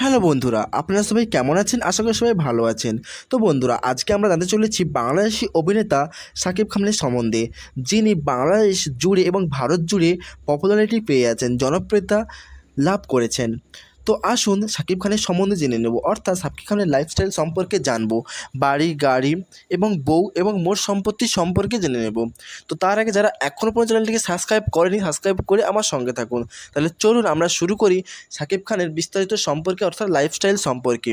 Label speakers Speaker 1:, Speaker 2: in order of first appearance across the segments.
Speaker 1: Hello বন্ধুরা, আপনারা সবাই কেমন আছেন? আশা করি সবাই ভালো আছেন। তো বন্ধুরা, আজকে আমরা জানতে চলেছি বাংলাদেশি অভিনেতা সাকিব খানের সম্বন্ধে, যিনি বাংলাদেশ জুড়ে এবং ভারত জুড়ে পপুলারিটি পেয়ে আছেন, জনপ্রিয়তা লাভ করেছেন। তো আসুন সাকিব খানের সম্বন্ধে জেনে নেব। অর্থাৎ সাকিব খানের লাইফস্টাইল সম্পর্কে জানব, বাড়ি, গাড়ি এবং বউ এবং মোট সম্পত্তি সম্পর্কে জেনে নেব। তো তার আগে যারা এখনও পর্যন্ত চ্যানেলটিকে সাবস্ক্রাইব করেনি সাবস্ক্রাইব করে আমার সঙ্গে থাকুন। তাহলে চলুন আমরা শুরু করি সাকিব খানের বিস্তারিত সম্পর্কে, অর্থাৎ লাইফস্টাইল সম্পর্কে।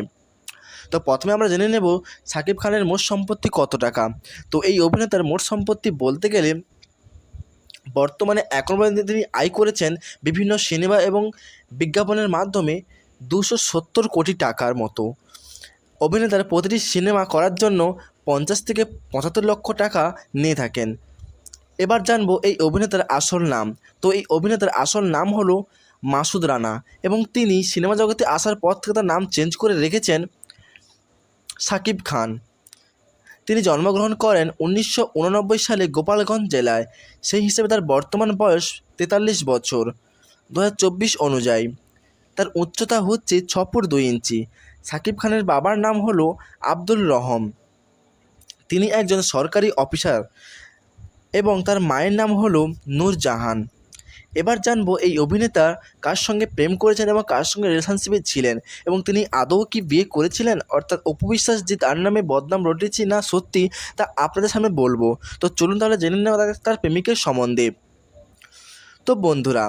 Speaker 1: তো প্রথমে আমরা জেনে নেব সাকিব খানের মোট সম্পত্তি কত টাকা। তো এই অভিনেতার মোট সম্পত্তি বলতে গেলে বর্তমানে এখন পর্যন্ত তিনি আয় করেছেন বিভিন্ন সিনেমা এবং বিজ্ঞাপনের মাধ্যমে দুশো সত্তর কোটি টাকার মতো। অভিনেতার প্রতিটি সিনেমা করার জন্য পঞ্চাশ থেকে পঁচাত্তর লক্ষ টাকা নিয়ে থাকেন। এবার জানব এই অভিনেতার আসল নাম। তো এই অভিনেতার আসল নাম হলো মাসুদ রানা এবং তিনি সিনেমা জগতে আসার পর থেকে তার নাম চেঞ্জ করে রেখেছেন সাকিব খান। তিনি জন্মগ্রহণ করেন উনিশশো উননব্বই সালে গোপালগঞ্জ জেলায়। সেই হিসেবে তার বর্তমান বয়স তেতাল্লিশ বছর দু হাজার চব্বিশ অনুযায়ী। তার উচ্চতা হচ্ছে ছ ফুট দুই ইঞ্চি। সাকিব খানের বাবার নাম হলো আব্দুল রহম তিনি একজন সরকারি অফিসার এবং তার মায়ের নাম হলো নূরজাহান এবার জানব এই অভিনেতা কার সঙ্গে প্রেম করেছেন এবং কার সঙ্গে রিলেশনশিপে ছিলেন এবং তিনি আদৌ কি বিয়ে করেছিলেন? অর্থাৎ অপবিশ্বাস যে তার নামে বদনাম রটেছি না সত্যি তা আপনাদের সামনে বলব। তো চলুন তাহলে জেনে নেওয়া তার প্রেমিকের সম্বন্ধে। তো বন্ধুরা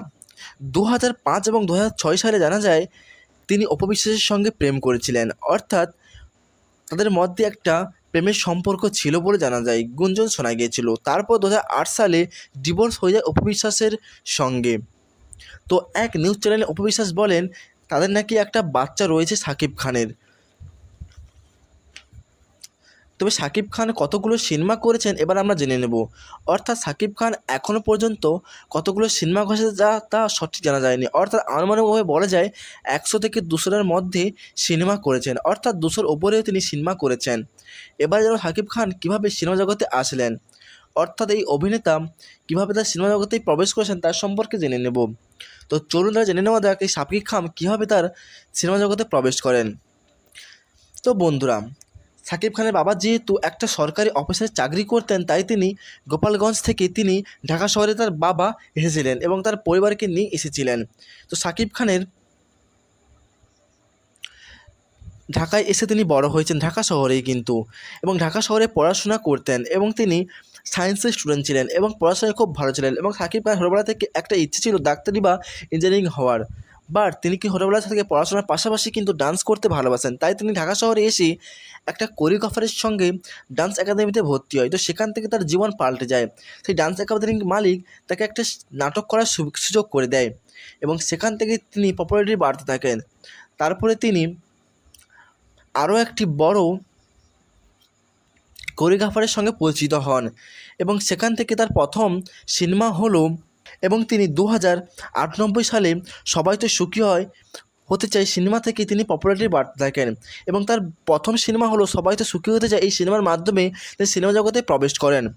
Speaker 1: দু হাজার পাঁচ এবং দু হাজার ছয় সালে জানা যায় তিনি অপবিশ্বাসের সঙ্গে প্রেম করেছিলেন। অর্থাৎ তাদের মধ্যে একটা প্রেমের সম্পর্ক ছিল বলে জানা যায়। গুঞ্জন শোনা গিয়েছিল। তারপর দু হাজার আট সালে ডিভোর্স হয়ে যায় অপবিশ্বাসের সঙ্গে। তো এক নিউজ চ্যানেলে অপবিশ্বাস বলেন, তাদের নাকি একটা বাচ্চা রয়েছে সাকিব খানের। তবে সাকিব খান কতগুলো সিনেমা করেছেন এবার আমরা জেনে নেব। অর্থাৎ সাকিব খান এখনও পর্যন্ত কতগুলো সিনেমা করেছে যা তা সঠিক জানা যায়নি। অর্থাৎ আনুমানিকভাবে বলা যায় একশো থেকে দুশোর মধ্যে সিনেমা করেছেন। অর্থাৎ দুশোর ওপরেও তিনি সিনেমা করেছেন। এবার যেন সাকিব খান কীভাবে সিনেমা জগতে আসলেন। অর্থাৎ এই অভিনেতা কীভাবে তার সিনেমা জগতে প্রবেশ করেছেন তার সম্পর্কে জেনে নেব। তো চলুন তারা জেনে নেওয়া যাক এই সাকিব খান কীভাবে তার সিনেমা জগতে প্রবেশ করেন। তো বন্ধুরা সাকিব খানের বাবা যেহেতু একটা সরকারি অফিসে চাকরি করতেন, তাই তিনি গোপালগঞ্জ থেকে তিনি ঢাকা শহরে তার বাবা এসেছিলেন এবং তার পরিবারকে নিয়ে এসেছিলেন। তো সাকিব খানের ঢাকায় এসে তিনি বড় হয়েছেন, ঢাকা শহরেই কিন্তু। এবং ঢাকা শহরে পড়াশোনা করতেন এবং তিনি সায়েন্সের স্টুডেন্ট ছিলেন এবং পড়াশোনায় খুব ভালো ছিলেন এবং সাকিব খান ছোটোবেলা থেকে একটা ইচ্ছে ছিল ডাক্তারি বা ইঞ্জিনিয়ারিং হওয়ার। বাট তিনি কি ছোটোবেলা থেকে পড়াশোনার পাশাপাশি কিন্তু ডান্স করতে ভালোবাসেন? তাই তিনি ঢাকা শহরে এসে একটা কোরিওগ্রাফারের সঙ্গে ডান্স একাডেমিতে ভর্তি হয়। তো সেখান থেকে তার জীবন পাল্টে যায়। সেই ডান্স একাডেমির মালিক তাকে একটা নাটক করার সুযোগ করে দেয় এবং সেখান থেকে তিনি পপুলারিটি বাড়তে থাকেন। তারপরে তিনি আরও একটি বড় কোরিওগ্রাফারের সঙ্গে পরিচিত হন এবং সেখান থেকে তার প্রথম সিনেমা হলো এবং তিনি দু হাজার সালে সবাই তো সুখী হয় হতে চাই সিনেমা থেকে তিনি পপুলারিটি বাড়তে থাকেন এবং তার প্রথম সিনেমা হলো সবাই তো সুখী হতে চায় এই সিনেমার মাধ্যমে তিনি সিনেমা জগতে প্রবেশ করেন।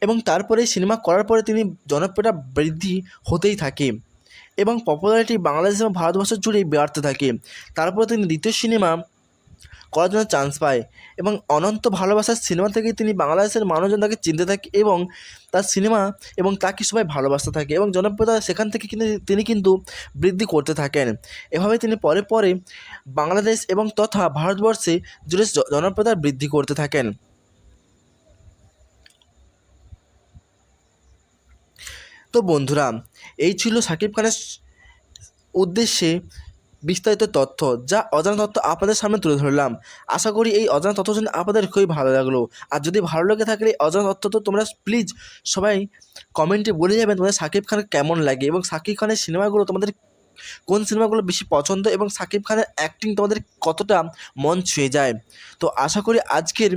Speaker 1: এবং তারপরে সিনেমা করার পরে তিনি জনপ্রিয়তা বৃদ্ধি হতেই থাকে এবং পপুলারিটি বাংলাদেশ এবং ভারতবর্ষ জুড়েই বাড়তে থাকে। তারপরে তিনি দ্বিতীয় সিনেমা করার জন্য চান্স পায়। এবং অনন্ত ভালোবাসার সিনেমা থেকে তিনি বাংলাদেশের মানুষজন তাকে চিনতে থাকে এবং তার সিনেমা এবং তাকে সবাই ভালোবাসতে থাকে এবং জনপ্রিয়তা সেখান থেকে কিন্তু তিনি কিন্তু বৃদ্ধি করতে থাকেন। এভাবে তিনি পরে পরে বাংলাদেশ এবং তথা ভারতবর্ষে জুড়ে জ- জনপ্রিয়তা বৃদ্ধি করতে থাকেন। তো বন্ধুরা, এই ছিল সাকিব খানের উদ্দেশ্যে বিস্তারিত তথ্য যা অজানা তথ্য আপনাদের সামনে তুলে ধরলাম। আশা করি এই অজানা তথ্য জন্য আপনাদের খুবই ভালো লাগল। আর যদি ভালো লেগে এই অজানা তথ্য, তো তোমরা প্লিজ সবাই কমেন্টে বলে যাবেন তোমাদের সাকিব খান কেমন লাগে এবং সাকিব খানের সিনেমাগুলো তোমাদের কোন সিনেমাগুলো বেশি পছন্দ এবং সাকিব খানের অ্যাক্টিং তোমাদের কতটা মন ছুঁয়ে যায়। তো আশা করি আজকের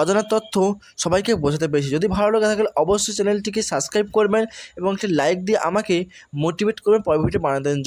Speaker 1: অজানা তথ্য সবাইকে বোঝাতে পেরেছি। যদি ভালো লাগে থাকলে অবশ্যই চ্যানেলটিকে সাবস্ক্রাইব করবেন এবং একটি লাইক দিয়ে আমাকে মোটিভেট করবেন পরবর্তী বানাতে।